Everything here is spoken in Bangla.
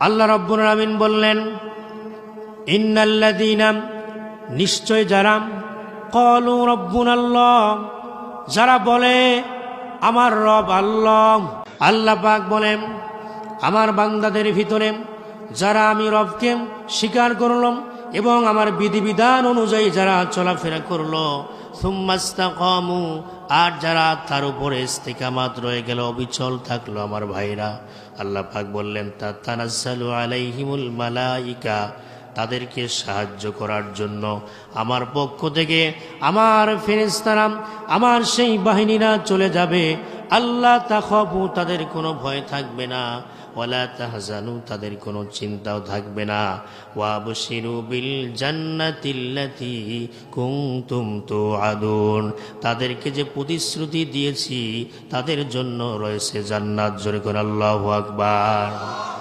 আল্লাহ রব্বুল আমিন বললেন ইন্নাল্লাদিনাম নিশ্চয় যারা কলু রব্বুন আল্লাহ যারা বলে, আমার রব আল্লাহ। আল্লাহ পাক বলেন, আমার বান্দাদের ভিতরে যারা আমি রবকে স্বীকার করলাম এবং আমার বিধিবিধান অনুযায়ী যারা চলাফেরা করল, সুম্মাস্তাকামু, আর যারা তার উপরে ইস্তিকামাত রয়ে গেল, অবিচল থাকল আমার ভাইরা। আল্লাহ পাক বললেন তা তানাজ্জালু আলাইহিমুল মালাইকা, তাদেরকে সাহায্য করার জন্য আমার পক্ষ থেকে আমার ফেরেস্তারা আমার সেই বাহিনীরা চলে যাবে। আল্লাহ তাহবু তাদের কোনো ভয় থাকবে না। ওলা তাহজানু, তাদের কোনো চিন্তাও থাকবে না। ওয়াবশিরু বিল জান্নাতিল্লাতি কুনতুম তুআদুন, তাদেরকে যে প্রতিশ্রুতি দিয়েছি, তাদের জন্য রয়েছে জান্নাত। জোরে করে আল্লাহু আকবার।